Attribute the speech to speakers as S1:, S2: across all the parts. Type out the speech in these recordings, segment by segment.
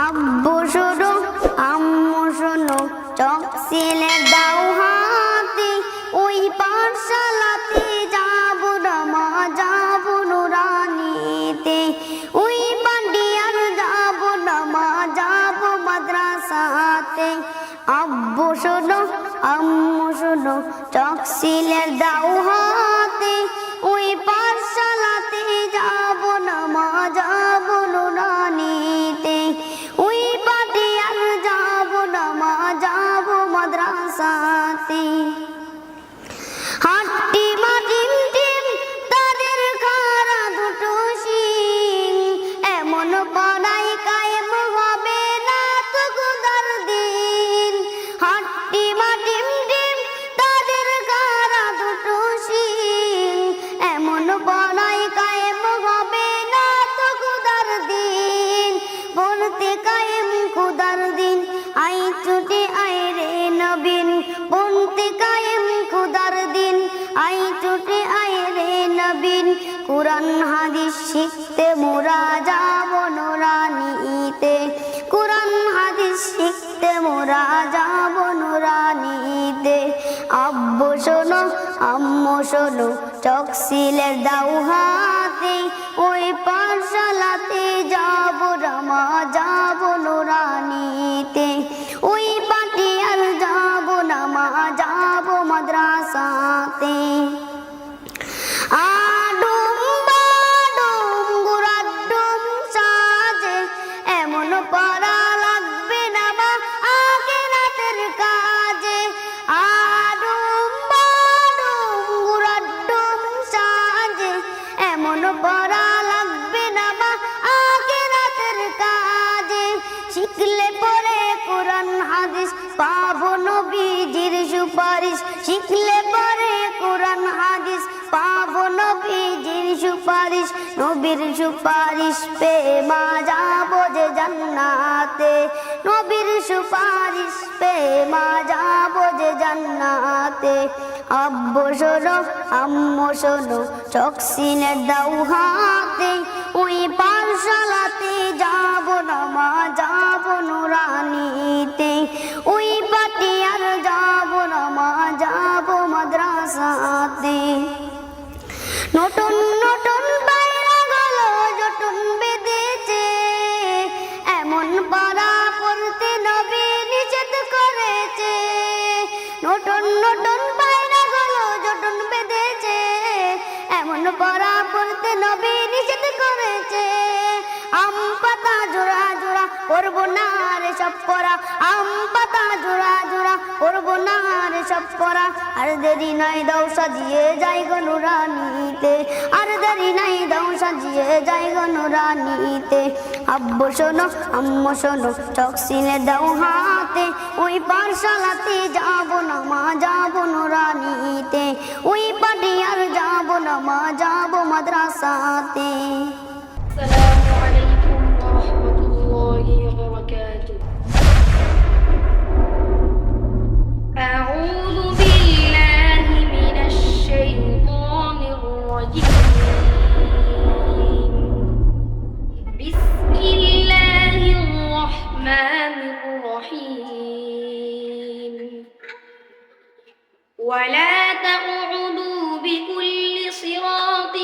S1: আব্বু শোনো আম্মু শোনো, চক সিলে দাও হাতে, ওই পাঠশালাতে যাব, রামা যাব নুরানিতে। ওই পান্ডিয়ার যাব, রামা যাব মাদ্রাসাতে। আব্বু শোনো, আম্মু শোনো, চক সিলে দাও হাতে আই ছুটে আয় রে নবীন। কোরআন, হাদিস শিখতে মোরা যাব নোরানিতে। কোরআন, হাদিস শিখতে মোরা যাব নোরানিতে। আব্বু শোনো, আম্মু শোনো চক সিলের দাও হাতে। ওই পাঠশালাতে যাব রামা যাব নোরানিতে সুপারিশ, শিখলে পরে কোরআন, হাদিস, পাবো নবীজির সুপারিশ। নবীর সুপারিশ পে মা যাব যে জান্নাতে। নবীর সুপারিশ পে মা যাব যে জান্নাতে। আব্বু শোনো, আম্মু শোনো চোখ সিনে দাও হাতে, ওই পাঠশালাতে যাব নতুন নতুন বাইরা গেল জটুন বেঁধেছে। এমন পাড়া পড়তে নবী নিষেধ করেছে। নতুন নতুন বাইরা গেল জটুন বেঁধেছে। এমন পাড়া পড়তে নবী নিষেধ করেছে। আম পাতা জোড়া জোড়া করব না রে সব করা। আম পাতা করব না রে সব করা। আর দেরি নাই দাও সাজিয়ে যাই গো নুরানিতে। আর দেরি নাই দাও সাজিয়ে যাই গো নুরানিতে। আব্বু শোনো, আম্মু শোনো, চক সিনে দাও হাতে। ওই পাঠশালাতে যাব না, মা যাব নুরানিতে। ওই পাটি আর যাব না, মা যাব মাদ্রাসাতে।
S2: ولا تقعدوا بكل صراط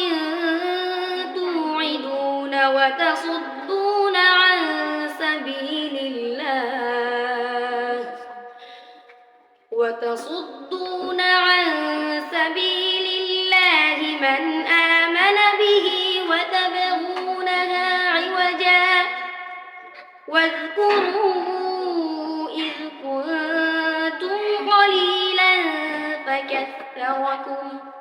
S2: توعدون وتصدون عن سبيل الله. وتصدون عن سبيل الله من آمن به وتبغونها عوجا. واذكروا كنتم قليلا فكثركم